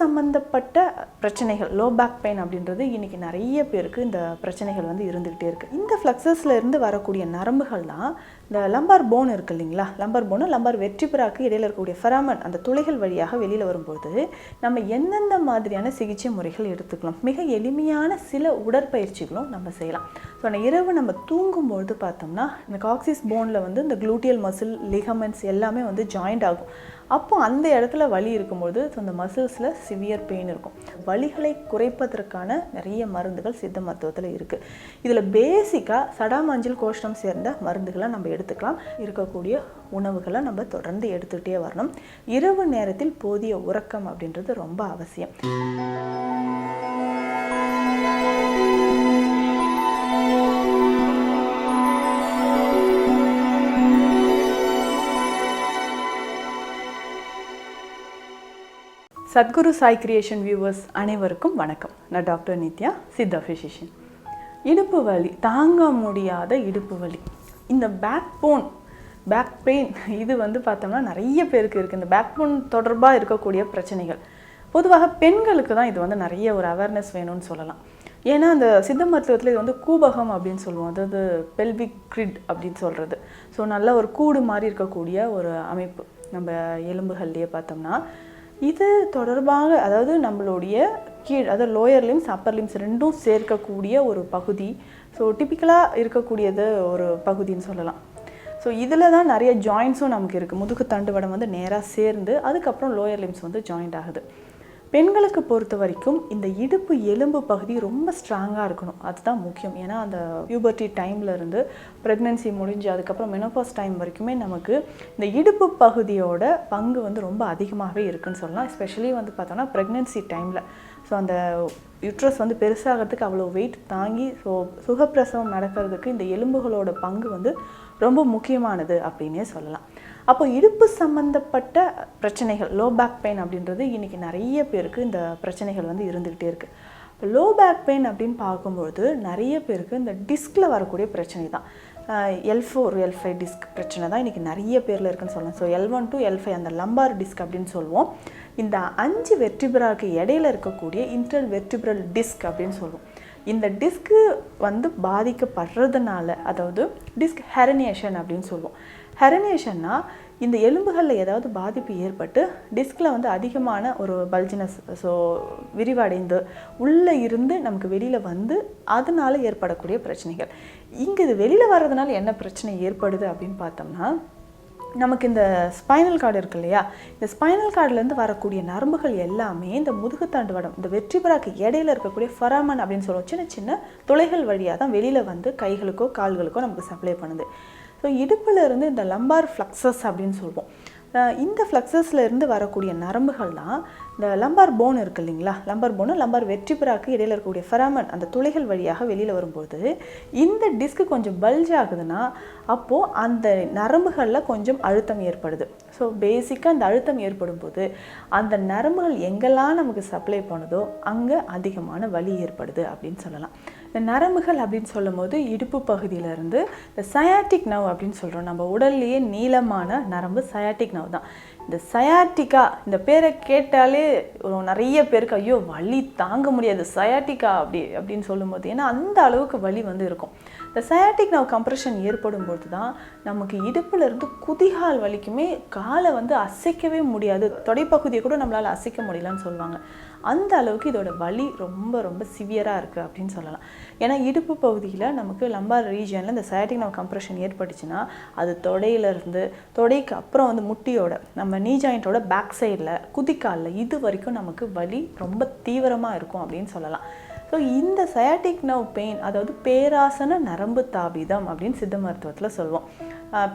சம்மந்தப்பட்ட பிரச்சனைகள் low back pain அப்படின்றது இன்னைக்கு நிறைய பேருக்கு இந்த பிரச்சனைகள் வந்து இருந்துக்கிட்டே இருக்குது இந்த ஃப்ளக்ஸஸில் இருந்து வரக்கூடிய நரம்புகள் தான் இந்த லம்பார் போன் இருக்கு இல்லைங்களா? லம்பார் போனு லம்பார் வெற்றிபிராக்கு இடையில் இருக்கக்கூடிய ஃபெராமன் அந்த துளைகள் வழியாக வெளியில் வரும்போது நம்ம எந்தெந்த மாதிரியான சிகிச்சை முறைகள் எடுத்துக்கலாம்? மிக எளிமையான சில உடற்பயிற்சிகளும் நம்ம செய்யலாம். ஸோ அந்த இரவு நம்ம தூங்கும்பொழுது பார்த்தோம்னா இந்த காக்சிஸ் போனில் வந்து இந்த குளூட்டியல் மசில் லிகமெண்ட்ஸ் எல்லாமே வந்து ஜாயிண்ட் ஆகும். அப்போ அந்த இடத்துல வலி இருக்கும்போது ஸோ அந்த மசில்ஸில் சிவியர் பெயின் இருக்கும். வலிகளை குறைப்பதற்கான நிறைய மருந்துகள் சித்த மருத்துவத்தில் இருக்குது இதில் பேசிக்காக சடாமஞ்சள் கோஷ்டம் சேர்ந்த மருந்துகளை நம்ம எடுத்துக்கலாம். இருக்கக்கூடிய உணவுகளை நம்ம தொடர்ந்து எடுத்துகிட்டே வரணும். இரவு நேரத்தில் போதிய உறக்கம் அப்படின்றது ரொம்ப அவசியம். சத்குரு சாய் கிரியேஷன் வியூவர்ஸ் அனைவருக்கும் வணக்கம். நான் டாக்டர் நித்யா சித்தா ஃபிசிஷியன் இடுப்பு வலி தாங்க முடியாத இடுப்பு வலி. இந்த பேக் போன் பேக் பெயின் இது வந்து பார்த்தோம்னா நிறைய பேருக்கு இருக்குது இந்த பேக் போன் தொடர்பாக இருக்கக்கூடிய பிரச்சனைகள். பொதுவாக பெண்களுக்கு தான் இது வந்து நிறைய ஒரு அவேர்னஸ் வேணும்னு சொல்லலாம். ஏன்னா அந்த சித்த மருத்துவத்தில் இது வந்து கூபகம் அப்படின்னு சொல்லுவோம். அதாவது பெல்விக் கிரிட் அப்படின்னு சொல்கிறது ஸோ நல்ல ஒரு கூடு மாதிரி இருக்கக்கூடிய ஒரு அமைப்பு. நம்ம எலும்புகள்லேயே பார்த்தோம்னா இது தொடர்பாக அதாவது நம்மளுடைய கீழ் அதாவது லோயர் லிம்ஸ் அப்பர் லிம்ஸ் ரெண்டும் சேர்க்கக்கூடிய ஒரு பகுதி. ஸோ டிப்பிக்கலாக இருக்கக்கூடியது ஒரு பகுதின்னு சொல்லலாம். ஸோ இதில் தான் நிறைய ஜாயின்ஸும் நமக்கு இருக்குது முதுகு தண்டுவடம் வந்து நேராக சேர்ந்து அதுக்கப்புறம் லோயர் லிம்ஸ் வந்து ஜாயிண்ட் ஆகுது. பெண்களுக்கு பொறுத்த வரைக்கும் இந்த இடுப்பு எலும்பு பகுதி ரொம்ப ஸ்ட்ராங்காக இருக்கணும். அதுதான் முக்கியம். ஏன்னா அந்த பியூபர்ட்டி டைமில் இருந்து ப்ரெக்னென்சி முடிஞ்சு அதுக்கப்புறம் மெனோபாஸ் டைம் வரைக்குமே நமக்கு இந்த இடுப்பு பகுதியோட பங்கு வந்து ரொம்ப அதிகமாகவே இருக்குன்னு சொல்லலாம். எஸ்பெஷலி வந்து பார்த்தோன்னா ப்ரெக்னென்சி டைமில் ஸோ அந்த யுட்ரஸ் வந்து பெருசாகிறதுக்கு அவ்வளோ வெயிட் தாங்கி ஸோ சுகப்பிரசவம் நடக்கிறதுக்கு இந்த எலும்புகளோட பங்கு வந்து ரொம்ப முக்கியமானது அப்படின்னே சொல்லலாம். அப்போ இடுப்பு சம்மந்தப்பட்ட பிரச்சனைகள் லோ பேக் பெயின் அப்படின்றது இன்றைக்கி நிறைய பேருக்கு இந்த பிரச்சனைகள் வந்து இருந்துக்கிட்டே இருக்குது இப்போ லோ பேக் பெயின் அப்படின்னு பார்க்கும்பொழுது நிறைய பேருக்கு இந்த டிஸ்கில் வரக்கூடிய பிரச்சனை தான். L four L five disc பிரச்சனை தான் இன்றைக்கி நிறைய பேரில் இருக்குன்னு சொல்லலாம். So L one to L five அந்த லம்பார் டிஸ்க் அப்படின்னு சொல்லுவோம். இந்த அஞ்சு வெற்றிபிராக்கு இடையில இருக்கக்கூடிய இன்டர் வெர்டிபிரல் டிஸ்க் அப்படின்னு சொல்லுவோம். இந்த டிஸ்க்கு வந்து பாதிக்கப்படுறதுனால அதாவது டிஸ்க் ஹெரனியேஷன் அப்படின்னு சொல்லுவோம். ஹெரனேஷன்னா இந்த எலும்புகளில் ஏதாவது பாதிப்பு ஏற்பட்டு டிஸ்கில் வந்து அதிகமான ஒரு பல்ஜினஸ் ஸோ விரிவடைந்து உள்ளே இருந்து நமக்கு வெளியில் வந்து அதனால் ஏற்படக்கூடிய பிரச்சனைகள். இங்கே இது வெளியில் வர்றதுனால என்ன பிரச்சனை ஏற்படுது அப்படின்னு பார்த்தோம்னா நமக்கு இந்த ஸ்பைனல் கார்டு இருக்கு இல்லையா? இந்த ஸ்பைனல் கார்டுலேருந்து வரக்கூடிய நரம்புகள் எல்லாமே இந்த முதுகுத்தாண்டு வடம் இந்த வெற்றிபராக்கு இடையில இருக்கக்கூடிய ஃபராமன் அப்படின்னு சொல்லுவோம். சின்ன சின்ன துளைகள் வழியாக தான் வெளியில் வந்து கைகளுக்கோ கால்களுக்கோ நமக்கு சப்ளை பண்ணுது. ஸோ இடுப்பில் இருந்து இந்த லம்பார் ஃப்ளக்ஸஸ் அப்படின்னு சொல்லுவோம் இந்த ஃப்ளக்ஸஸில் இருந்து வரக்கூடிய நரம்புகள் தான் இந்த லம்பார் போன் இருக்கு இல்லைங்களா? லம்பார் போனு லம்பார் வெற்றிபுறாக்கு இடையில் இருக்கக்கூடிய ஃபெராமன் அந்த துளைகள் வழியாக வெளியில் வரும்போது இந்த டிஸ்க்கு கொஞ்சம் பல்ஜ் ஆகுதுன்னா அப்போது அந்த நரம்புகளில் கொஞ்சம் அழுத்தம் ஏற்படுது. ஸோ பேசிக்காக அந்த அழுத்தம் ஏற்படும் போது அந்த நரம்புகள் எங்கெல்லாம் நமக்கு சப்ளை பண்ணுதோ அங்கே அதிகமான வலி ஏற்படுது அப்படின்னு சொல்லலாம். இந்த நரம்புகள் அப்படின்னு சொல்லும் போது இடுப்பு பகுதியிலேருந்து இந்த சயாட்டிக் நவ் அப்படின்னு சொல்கிறோம் நம்ம உடல்லையே நீளமான நரம்பு சயாட்டிக் நவ் தான். இந்த சயாட்டிக்கா இந்த பேரை கேட்டாலே நிறைய பேருக்கு ஐயோ வலி தாங்க முடியாது சயாட்டிக்கா அப்படி அப்படின்னு சொல்லும்போது ஏன்னா அந்த அளவுக்கு வலி வந்து இருக்கும். இந்த சயாட்டிக் நவ் கம்ப்ரெஷன் ஏற்படும் போது தான் நமக்கு இடுப்புலேருந்து குதிகால் வலிக்குமே காலை வந்து அசைக்கவே முடியாது. தொடைப்பகுதியை கூட நம்மளால் அசைக்க முடியலன்னு சொல்லுவாங்க. அந்த அளவுக்கு இதோட வலி ரொம்ப ரொம்ப சிவியராக இருக்குது அப்படின்னு சொல்லலாம். ஏன்னா இடுப்பு பகுதியில் நமக்கு லம்பார் ரீஜனில் இந்த சயாட்டிக் நம்ம கம்ப்ரெஷன் ஏற்பட்டுச்சுன்னா அது தொடையிலேருந்து தொடைக்கு அப்புறம் வந்து முட்டியோட நம்ம நீ ஜாயிண்ட்டோட பேக் சைடில் குதிக்காலில் இது வரைக்கும் நமக்கு வலி ரொம்ப தீவிரமாக இருக்கும் அப்படின்னு சொல்லலாம். ஸோ இந்த சயாட்டிக் நவ் பெயின் அதாவது பேராசன நரம்பு தாபிதம் அப்படின்னு சித்த மருத்துவத்தில் சொல்லுவோம்.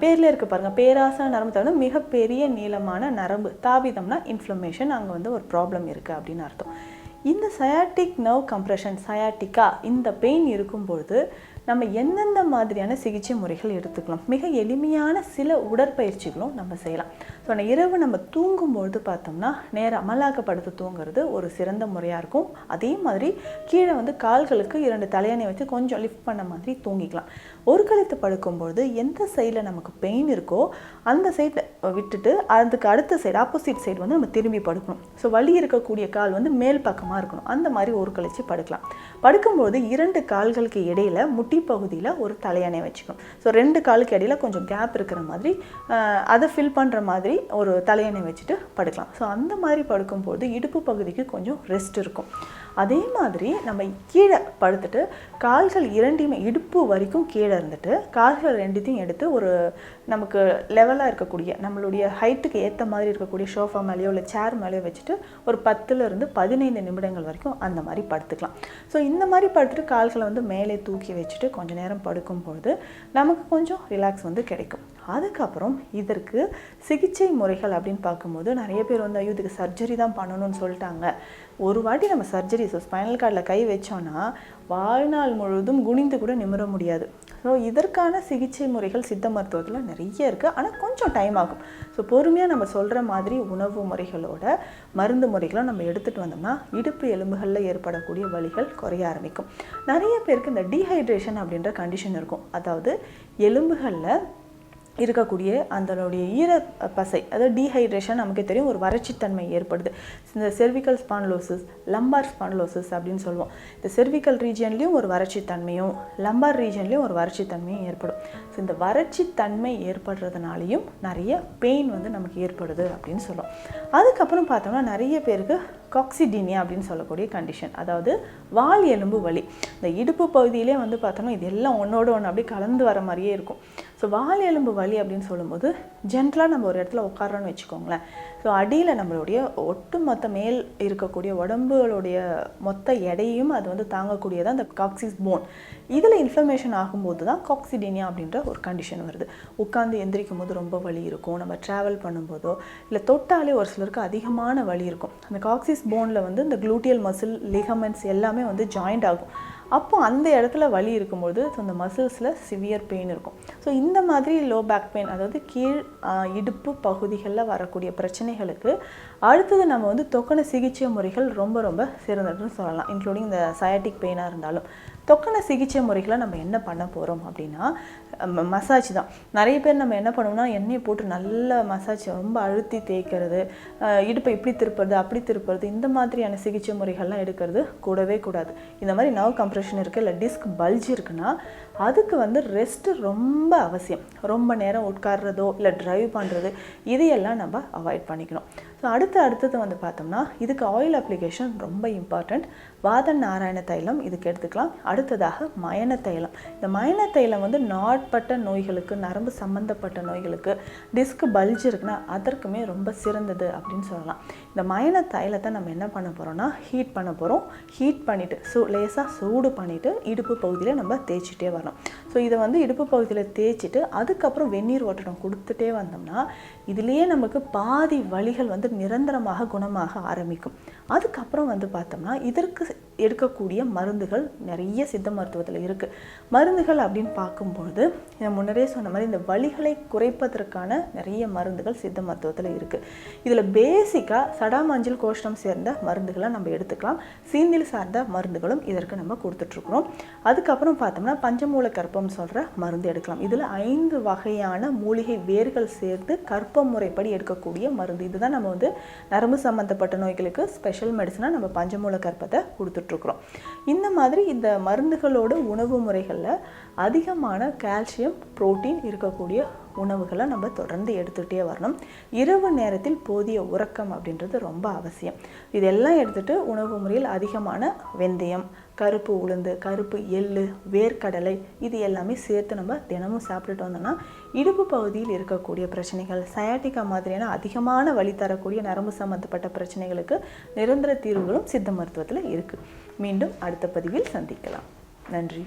பேரில் இருக்க பாருங்கள் பேராசன நரம்பு தாபிதம் மிகப்பெரிய நீளமான நரம்பு. தாபிதம்னா இன்ஃப்ளமேஷன் அங்கே வந்து ஒரு ப்ராப்ளம் இருக்குது அப்படின்னு அர்த்தம். இந்த சயாட்டிக் நர்வ் கம்ப்ரெஷன் சயாட்டிக்கா இந்த பெயின் இருக்கும்பொழுது நம்ம எந்தெந்த மாதிரியான சிகிச்சை முறைகள் எடுத்துக்கலாம்? மிக எளிமையான சில உடற்பயிற்சிகளும் நம்ம செய்யலாம். ஸோ இரவு நம்ம தூங்கும்பொழுது பார்த்தோம்னா நேரம் அமலாக்கப்படுத்து தூங்குறது ஒரு சிறந்த முறையாக இருக்கும். அதே மாதிரி கீழே வந்து கால்களுக்கு இரண்டு தலையணை வச்சு கொஞ்சம் லிஃப்ட் பண்ண மாதிரி தூங்கிக்கலாம். ஒரு கழுத்து படுக்கும்பொழுது எந்த சைடில் நமக்கு பெயின் இருக்கோ அந்த சைடில் விட்டுட்டு அதுக்கு அடுத்த சைடு ஆப்போசிட் சைடு வந்து நம்ம திரும்பி படுக்கணும். ஸோ வலி இருக்கக்கூடிய கால் வந்து மேல் பக்கமாக இருக்கணும். அந்த மாதிரி ஒரு கழிச்சு படுக்கலாம். படுக்கும்போது இரண்டு கால்களுக்கு இடையில முட்டி பகுதியில் ஒரு தலையணை வச்சுக்கணும் ஸோ ரெண்டு காலுக்கு இடையில கொஞ்சம் கேப் இருக்கிற மாதிரி அதை ஃபில் பண்ணுற மாதிரி ஒரு தலையணை வச்சுட்டு படுக்கலாம். ஸோ அந்த மாதிரி படுக்கும்போது இடுப்பு பகுதிக்கு கொஞ்சம் ரெஸ்ட் இருக்கும். அதே மாதிரி நம்ம கீழே படுத்துட்டு கால்கள் இரண்டையுமே இடுப்பு வரைக்கும் கீழே இருந்துட்டு கால்கள் ரெண்டுத்தையும் எடுத்து ஒரு நமக்கு லெவலாக இருக்கக்கூடிய நம்மளுடைய ஹைட்டுக்கு ஏற்ற மாதிரி இருக்கக்கூடிய ஷோஃபா மேலேயோ இல்லை சேர் மேலேயோ வச்சுட்டு ஒரு பத்துலேருந்து பதினைந்து நிமிடங்கள் வரைக்கும் அந்த மாதிரி படுத்துக்கலாம். ஸோ இந்த மாதிரி படுத்துட்டு கால்களை வந்து மேலே தூக்கி வச்சுட்டு கொஞ்ச நேரம் படுக்கும்பொழுது நமக்கு கொஞ்சம் ரிலாக்ஸ் வந்து கிடைக்கும். அதுக்கப்புறம் இதற்கு சிகிச்சை முறைகள் அப்படின்னு பார்க்கும்போது நிறைய பேர் வந்து ஐயோ இதுக்கு சர்ஜரி தான் பண்ணணும்னு சொல்லிட்டாங்க. ஒரு வாட்டி நம்ம சர்ஜரி ஸோ ஸ்பைனல் கார்டில் கை வச்சோன்னா வாழ்நாள் முழுவதும் குனிந்து கூட நிமிர முடியாது. ஸோ இதற்கான சிகிச்சை முறைகள் சித்த மருத்துவத்தில் நிறைய இருக்குது ஆனால் கொஞ்சம் டைம் ஆகும். ஸோ பொறுமையாக நம்ம சொல்கிற மாதிரி உணவு முறைகளோட மருந்து முறைகளும் நம்ம எடுத்துகிட்டு வந்தோம்னா இடுப்பு எலும்புகளில் ஏற்படக்கூடிய வழிகள் குறைய ஆரம்பிக்கும். நிறைய பேருக்கு இந்த டீஹைட்ரேஷன் அப்படின்ற கண்டிஷன் இருக்கும். அதாவது எலும்புகளில் இருக்கக்கூடிய அதனுடைய ஈர பசை அதாவது டீஹைட்ரேஷன் நமக்கு தெரியும் ஒரு வறட்சித்தன்மை ஏற்படுது. இந்த செர்விக்கல் ஸ்பான்லோசிஸ் லம்பார் ஸ்பான்லோசிஸ் அப்படின்னு சொல்லுவோம். இந்த செர்விக்கல் ரீஜன்லேயும் ஒரு வறட்சித்தன்மையும் லம்பார் ரீஜன்லேயும் ஒரு வறட்சித்தன்மையும் ஏற்படும். ஸோ இந்த வறட்சித்தன்மை ஏற்படுறதுனாலையும் நிறைய பெயின் வந்து நமக்கு ஏற்படுது அப்படின்னு சொல்லுவோம். அதுக்கப்புறம் பார்த்தோம்னா நிறைய பேருக்கு காக்சிடீனியா அப்படின்னு சொல்லக்கூடிய கண்டிஷன் அதாவது வால் எலும்பு வலி. இந்த இடுப்பு பகுதியிலே வந்து பார்த்தோம்னா இது எல்லாம் ஒன்றோட ஒன்று அப்படியே கலந்து வர மாதிரியே இருக்கும். ஸோ வால் எலும்பு வலி அப்படின்னு சொல்லும்போது ஜென்ரலாக நம்ம ஒரு இடத்துல உட்காரோன்னு வச்சுக்கோங்களேன். ஸோ அடியில் நம்மளுடைய ஒட்டுமொத்த மேல் இருக்கக்கூடிய உடம்புகளுடைய மொத்த எடையும் அது வந்து தாங்கக்கூடியதான் அந்த காக்சிஸ் போன் இதில் இன்ஃப்ளமேஷன் ஆகும்போது தான் காக்சிடீனியா அப்படின்ற ஒரு கண்டிஷன் வருது. உட்காந்து எந்திரிக்கும் போது ரொம்ப வலி இருக்கும். நம்ம ட்ராவல் பண்ணும்போதோ இல்லை தொட்டாலே ஒரு சிலருக்கு அதிகமான வலி இருக்கும். அந்த காக்சிஸ் போனில் வந்து இந்த க்ளூட்டியல் மசில் லிகமெண்ட்ஸ் எல்லாமே வந்து ஜாயிண்ட் ஆகும். அப்போ அந்த இடத்துல வலி இருக்கும்போது ஸோ அந்த மசில்ஸில் சிவியர் பெயின் இருக்கும். ஸோ இந்த மாதிரி லோ பேக் பெயின் அதாவது கீழ் இடுப்பு பகுதிகளில் வரக்கூடிய பிரச்சனைகளுக்கு அடுத்தது நம்ம வந்து தொக்கண சிகிச்சை முறைகள் ரொம்ப ரொம்ப சிறந்ததுன்னு சொல்லலாம். இன்க்ளூடிங் இந்த சயாட்டிக் பெயினாக இருந்தாலும். தொக்கன சிகிச்சை முறைகளை நம்ம என்ன பண்ண போகிறோம் அப்படின்னா மசாஜ் தான். நிறைய பேர் நம்ம என்ன பண்ணுவோம்னா எண்ணெயை போட்டு நல்ல மசாஜ் ரொம்ப அழுத்தி தேய்க்கிறது இடுப்பை இப்படி திருப்புறது அப்படி திருப்புறது இந்த மாதிரியான சிகிச்சை முறைகள்லாம் எடுக்கிறது கூடவே கூடாது. இந்த மாதிரி நர்வ் கம்ப்ரெஷன் இருக்குது இல்லை டிஸ்க் பல்ஜ் இருக்குன்னா அதுக்கு வந்து ரெஸ்ட் ரொம்ப அவசியம். ரொம்ப நேரம் உட்கார்றதோ இல்லை ட்ரைவ் பண்ணுறது இதையெல்லாம் நம்ம அவாய்ட் பண்ணிக்கணும். ஸோ அடுத்து அடுத்தது வந்து பார்த்தோம்னா இதுக்கு ஆயில் அப்ளிகேஷன் ரொம்ப இம்பார்ட்டண்ட் வாத நாராயண தைலம் இதுக்கு எடுத்துக்கலாம். அடுத்ததாக மயன தைலம். இந்த மயன தைலம் வந்து நாட்பட்ட நோய்களுக்கு நரம்பு சம்மந்தப்பட்ட நோய்களுக்கு டிஸ்க் பல்ஜ் இருக்குன்னா அதற்குமே ரொம்ப சிறந்தது அப்படின்னு சொல்லலாம். இந்த மயண தைலத்தை நம்ம என்ன பண்ண போகிறோம்னா ஹீட் பண்ண போகிறோம் ஹீட் பண்ணிவிட்டு சூ லேசாக சூடு பண்ணிவிட்டு இடுப்பு பகுதியில் நம்ம தேய்ச்சிட்டே வரணும். ஸோ இதை வந்து இடுப்பு பகுதியில் தேய்ச்சிட்டு அதுக்கப்புறம் வெந்நீர் ஓட்டடம் கொடுத்துட்டே வந்தோம்னா இதுலேயே நமக்கு பாதி வழிகள் வந்து நிரந்தரமாக குணமாக ஆரம்பிக்கும். அதுக்கப்புறம் வந்து பார்த்தோம்னா இதற்கு எடுக்கக்கூடிய மருந்துகள் நிறைய சித்த மருத்துவத்தில் இருக்குது மருந்துகள் அப்படின்னு பார்க்கும்பொழுது நான் முன்னரே சொன்ன மாதிரி இந்த வழிகளை குறைப்பதற்கான நிறைய மருந்துகள் சித்த மருத்துவத்தில் இருக்குது இதில் பேசிக்காக சடாமஞ்சள் கோஷ்டம் சேர்ந்த மருந்துகளை நம்ம எடுத்துக்கலாம். சீந்தில் சார்ந்த மருந்துகளும் இதற்கு நம்ம கொடுத்துட்ருக்குறோம். அதுக்கப்புறம் பார்த்தோம்னா பஞ்சமூல கற்பம் சொல்கிற மருந்து எடுக்கலாம். இதில் ஐந்து வகையான மூலிகை வேர்கள் சேர்த்து கற்ப முறைப்படி எடுக்கக்கூடிய மருந்து. இதுதான் நம்ம வந்து நரம்பு சம்மந்தப்பட்ட நோய்களுக்கு ஸ்பெஷல் மெடிசனாக நம்ம பஞ்சமூல கற்பத்தை கொடுத்துட்ருக்குறோம். இந்த மாதிரி இந்த மருந்துகளோட உணவு முறைகளில் அதிகமான கால்சியம் புரோட்டீன் இருக்கக்கூடிய உணவுகளை நம்ம தொடர்ந்து எடுத்துகிட்டே வரணும். இரவு நேரத்தில் போதிய உறக்கம் அப்படின்றது ரொம்ப அவசியம். இதெல்லாம் எடுத்துகிட்டு உணவு முறையில் அதிகமான வெந்தயம் கருப்பு உளுந்து கருப்பு எள்ளு வேர்க்கடலை இது எல்லாமே சேர்த்து நம்ம தினமும் சாப்பிட்டுட்டு வந்தோம்னா இடுப்பு பகுதியில் இருக்கக்கூடிய பிரச்சனைகள் சயாட்டிக்கா மாதிரியான அதிகமான வழி தரக்கூடிய நரம்பு சம்மந்தப்பட்ட பிரச்சனைகளுக்கு நிரந்தர தீர்வுகளும் சித்த மருத்துவத்தில் இருக்குது மீண்டும் அடுத்த பதிவில் சந்திக்கலாம். நன்றி.